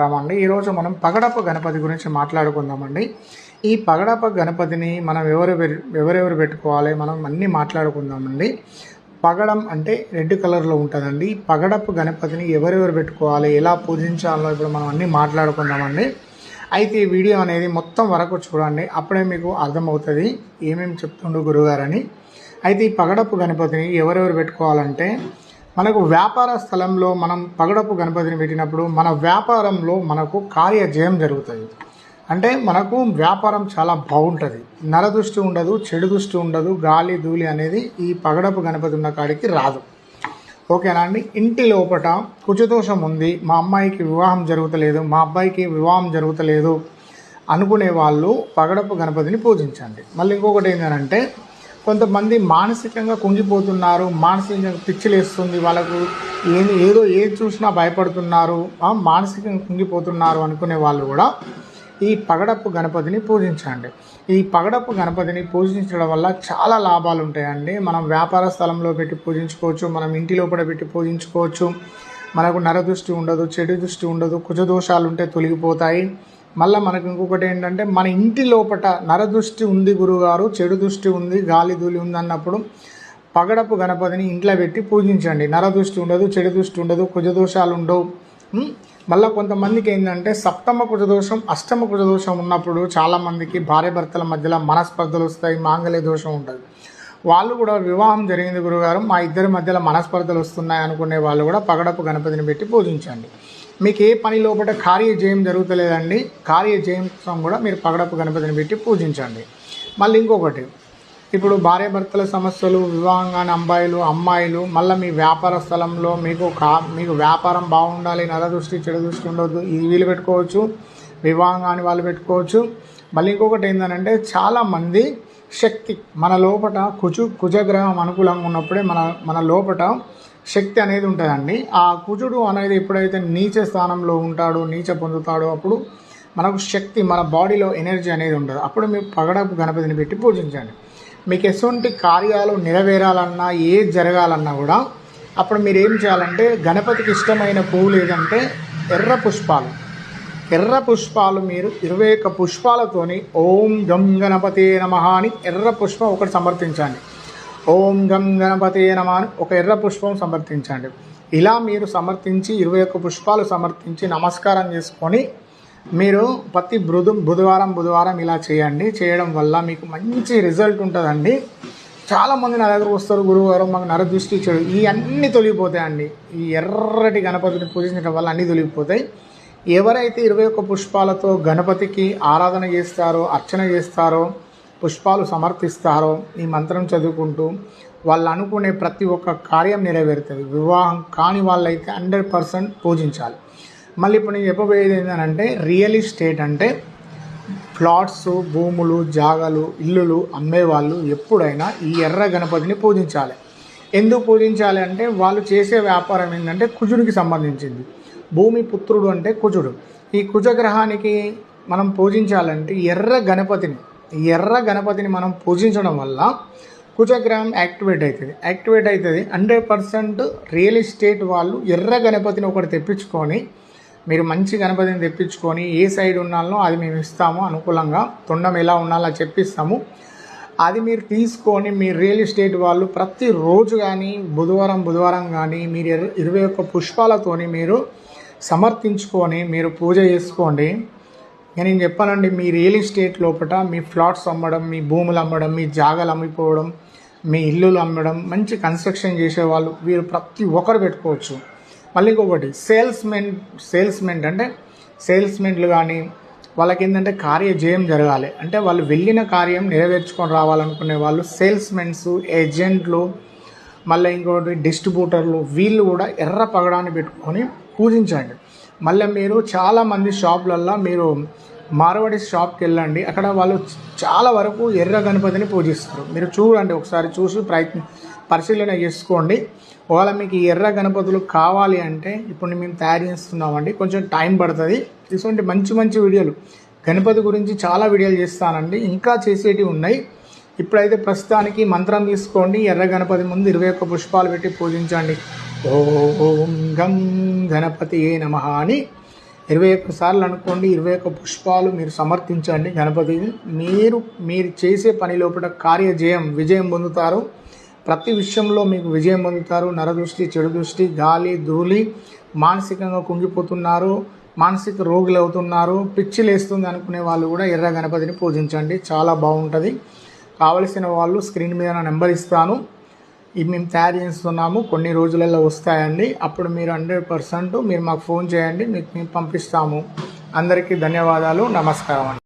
రామండి. ఈరోజు మనం పగడప గణపతి గురించి మాట్లాడుకుందామండి. ఈ పగడప గణపతిని మనం ఎవరు ఎవరెవరు పెట్టుకోవాలి మనం అన్నీ మాట్లాడుకుందామండి. పగడం అంటే రెడ్ కలర్లో ఉంటుందండి. పగడపు గణపతిని ఎవరెవరు పెట్టుకోవాలి ఎలా పూజించాలో ఇప్పుడు మనం అన్నీ మాట్లాడుకుందామండి. అయితే ఈ వీడియో అనేది మొత్తం వరకు చూడండి అప్పుడే మీకు అర్థమవుతుంది ఏమేమి చెప్తుండు గురుగారని. అయితే ఈ పగడపు గణపతిని ఎవరెవరు పెట్టుకోవాలంటే మనకు వ్యాపార స్థలంలో మనం పగడపు గణపతిని పెట్టినప్పుడు మన వ్యాపారంలో మనకు కార్యజయం జరుగుతుంది అంటే మనకు వ్యాపారం చాలా బాగుంటుంది. నరదృష్టి ఉండదు చెడు దృష్టి ఉండదు గాలి ధూళి అనేది ఈ పగడపు గణపతి ఉన్న కాడికి రాదు. ఓకేనా అండి? ఇంటి లోపట కుచదోషం ఉంది. మా అమ్మాయికి వివాహం జరుగుతలేదు మా అబ్బాయికి వివాహం జరుగుతలేదు అనుకునే వాళ్ళు పగడపు గణపతిని పూజించండి. మళ్ళీ ఇంకొకటి ఏంటంటే కొంతమంది మానసికంగా కుంగిపోతున్నారు మానసికంగా పిచ్చిలేస్తుంది వాళ్ళకు ఏది ఏదో ఏది చూసినా భయపడుతున్నారు మానసికంగా కుంగిపోతున్నారు అనుకునే వాళ్ళు కూడా ఈ పగడపు గణపతిని పూజించండి. ఈ పగడపు గణపతిని పూజించడం వల్ల చాలా లాభాలు ఉంటాయండి. మనం వ్యాపార స్థలంలో పెట్టి పూజించుకోవచ్చు మనం ఇంటి లోపల పెట్టి పూజించుకోవచ్చు. మనకు నరదృష్టి ఉండదు చెడు దృష్టి ఉండదు కుజదోషాలు ఉంటే తొలగిపోతాయి. మళ్ళీ మనకు ఇంకొకటి ఏంటంటే మన ఇంటి లోపట నరదృష్టి ఉంది గురుగారు చెడు దృష్టి ఉంది గాలి ధూళి ఉంది అన్నప్పుడు పగడపు గణపతిని ఇంట్లో పెట్టి పూజించండి. నరదృష్టి ఉండదు చెడు దృష్టి ఉండదు కుజదోషాలు ఉండవు. మళ్ళీ కొంతమందికి ఏంటంటే సప్తమ కుజదోషం అష్టమ కుజదోషం ఉన్నప్పుడు చాలామందికి భార్య భర్తల మధ్యలో మనస్పర్ధలు వస్తాయి మాంగళ్య దోషం ఉంటుంది. వాళ్ళు కూడా వివాహం జరిగింది గురుగారు మా ఇద్దరి మధ్యలో మనస్పర్ధలు వస్తున్నాయి అనుకునే వాళ్ళు కూడా పగడపు గణపతిని పెట్టి పూజించండి. మీకు ఏ పని లోపల కార్యజయం జరుగుతలేదండి కార్యజయం కోసం కూడా మీరు పగడపు గణపతిని పెట్టి పూజించండి. మళ్ళీ ఇంకొకటి ఇప్పుడు భార్యాభర్తల సమస్యలు వివాహం అబ్బాయిలు అమ్మాయిలు మళ్ళీ మీ వ్యాపార స్థలంలో మీకు కా మీకు వ్యాపారం బాగుండాలి నరదృష్టి చెడు దృష్టి ఉండొద్దు ఇది వీళ్ళు పెట్టుకోవచ్చు వివాహం కాని వాళ్ళు పెట్టుకోవచ్చు. మళ్ళీ ఇంకొకటి ఏంటంటే చాలామంది శక్తి మన లోపట కుచు కుజగ్రహం అనుకూలంగా ఉన్నప్పుడే మన మన లోపట శక్తి అనేది ఉంటుందండి. ఆ కుజుడు అనేది ఎప్పుడైతే నీచ స్థానంలో ఉంటాడో నీచ పొందుతాడో అప్పుడు మనకు శక్తి మన బాడీలో ఎనర్జీ అనేది ఉండదు. అప్పుడు మీరు పగడపు గణపతిని పెట్టి పూజించండి. మీకు ఎటువంటి కార్యాలు నెరవేరాలన్నా ఏది జరగాలన్నా కూడా అప్పుడు మీరు ఏం చేయాలంటే గణపతికి ఇష్టమైన పువ్వులు ఏదంటే ఎర్ర పుష్పాలు. ఎర్ర పుష్పాలు మీరు ఇరవై ఒక్క పుష్పాలతోని ఓం గం గణపతే నమ అని ఎర్ర పుష్పం ఒకటి సమర్పించండి. ఓం గం గణపతే నమ అని ఒక ఎర్ర పుష్పం సమర్పించండి. ఇలా మీరు సమర్థించి ఇరవై ఒక్క పుష్పాలు సమర్థించి నమస్కారం చేసుకొని మీరు ప్రతి బృదు బుధవారం బుధవారం ఇలా చేయండి. చేయడం వల్ల మీకు మంచి రిజల్ట్ ఉంటుందండి. చాలామంది నా దగ్గరకు వస్తారు గురువారం మాకు నరదృష్టి చెడు ఈ అన్నీ తొలగిపోతాయండి ఈ ఎర్రటి గణపతిని పూజించడం వల్ల అన్నీ తొలగిపోతాయి. ఎవరైతే ఇరవై ఒక్క పుష్పాలతో గణపతికి ఆరాధన చేస్తారో అర్చన చేస్తారో పుష్పాలు సమర్పిస్తారో ఈ మంత్రం చదువుకుంటూ వాళ్ళు అనుకునే ప్రతి ఒక్క కార్యం నెరవేరుతుంది. వివాహం కాని వాళ్ళైతే హండ్రెడ్ పర్సెంట్ పూజించాలి. మళ్ళీ ఇప్పుడు నేను చెప్పబోయేది ఏంటంటే రియల్ ఎస్టేట్ అంటే ప్లాట్స్ భూములు జాగాలు ఇల్లులు అమ్మేవాళ్ళు ఎప్పుడైనా ఈ ఎర్ర గణపతిని పూజించాలి. ఎందుకు పూజించాలి అంటే వాళ్ళు చేసే వ్యాపారం ఏంటంటే కుజుడికి సంబంధించింది. భూమి పుత్రుడు అంటే కుజుడు. ఈ కుజగ్రహానికి మనం పూజించాలంటే ఎర్ర గణపతిని ఎర్ర గణపతిని మనం పూజించడం వల్ల కుజగ్రహం యాక్టివేట్ అవుతుంది యాక్టివేట్ అవుతుంది హండ్రెడ్ పర్సెంట్ రియల్ ఎస్టేట్ వాళ్ళు ఎర్ర గణపతిని ఒకటి తెప్పించుకొని మీరు మంచి గణపతిని తెప్పించుకొని ఏ సైడ్ ఉన్నాలో అది మేము ఇస్తాము అనుకూలంగా తొండం ఎలా ఉండాలో చెప్పిస్తాము. అది మీరు తీసుకొని మీ రియల్ ఎస్టేట్ వాళ్ళు ప్రతిరోజు కానీ బుధవారం బుధవారం కానీ మీరు ఇరవై ఒక్క పుష్పాలతోని మీరు సమర్థించుకొని మీరు పూజ చేసుకోండి. నేను చెప్పానండి మీ రియల్ ఎస్టేట్ లోపల మీ ఫ్లాట్స్ అమ్మడం మీ భూములు అమ్మడం మీ జాగాలు అమ్మిపోవడం మీ ఇల్లులు అమ్మడం మంచి కన్స్ట్రక్షన్ చేసేవాళ్ళు వీరు ప్రతి ఒక్కరు పెట్టుకోవచ్చు. మళ్ళీ ఇంకొకటి సేల్స్మెన్ సేల్స్మెన్ అంటే సేల్స్మెన్లు కానీ వాళ్ళకి ఏంటంటే కార్యజయం జరగాలి. అంటే వాళ్ళు వెళ్ళిన కార్యం నెరవేర్చుకొని రావాలనుకునే వాళ్ళు సేల్స్మెన్స్ ఏజెంట్లు మళ్ళీ ఇంకోటి డిస్ట్రిబ్యూటర్లు వీళ్ళు కూడా ఎర్ర పగడాన్ని పెట్టుకొని పూజించండి. మళ్ళీ మీరు చాలామంది షాపులల్లో మీరు మార్వాడి షాప్కి వెళ్ళండి. అక్కడ వాళ్ళు చాలా వరకు ఎర్ర గణపతిని పూజిస్తారు. మీరు చూడండి ఒకసారి చూసి ప్రయత్నం పరిశీలన చేసుకోండి. ఒకవేళ మీకు ఎర్ర గణపతులు కావాలి అంటే ఇప్పుడు మేము తయారు చేస్తున్నామండి. కొంచెం టైం పడుతుంది. ఇటువంటి మంచి మంచి వీడియోలు. గణపతి గురించి చాలా వీడియోలు చేస్తానండి. ఇంకా చేసేటివి ఉన్నాయి. ఇప్పుడైతే ప్రస్తుతానికి మంత్రం తీసుకోండి. ఎర్ర గణపతి ముందు ఇరవై ఒక్క పుష్పాలు పెట్టి పూజించండి. ఓం గం గణపతి నమ అని ఇరవై ఒక్క సార్లు అనుకోండి ఇరవై ఒక్క పుష్పాలు మీరు సమర్పించండి గణపతి మీరు మీరు చేసే పని లోపల కార్యజయం విజయం పొందుతారు. ప్రతి విషయంలో మీకు విజయం పొందుతారు. నరదృష్టి చెడు దృష్టి గాలి ధూళి మానసికంగా కుంగిపోతున్నారు మానసిక రోగులు అవుతున్నారు. పిచ్చి లేస్తుంది అనుకునే వాళ్ళు కూడా ఎర్ర గణపతిని పూజించండి. చాలా బాగుంటుంది. కావలసిన వాళ్ళు స్క్రీన్ మీద నా నెంబర్ ఇస్తాను. ఇవి మేము తయారు చేస్తున్నాము. కొన్ని రోజులలో వస్తాయండి. అప్పుడు మీరు హండ్రెడ్ పర్సెంట్ మీరు మాకు ఫోన్ చేయండి. మీకు మేము పంపిస్తాము. అందరికీ ధన్యవాదాలు. నమస్కారం అండి.